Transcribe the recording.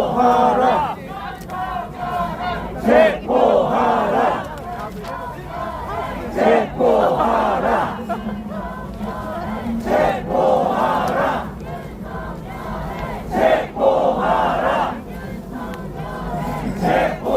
체포하라. 체포하라. 체포하라. 체포하라. 체포하라. 체포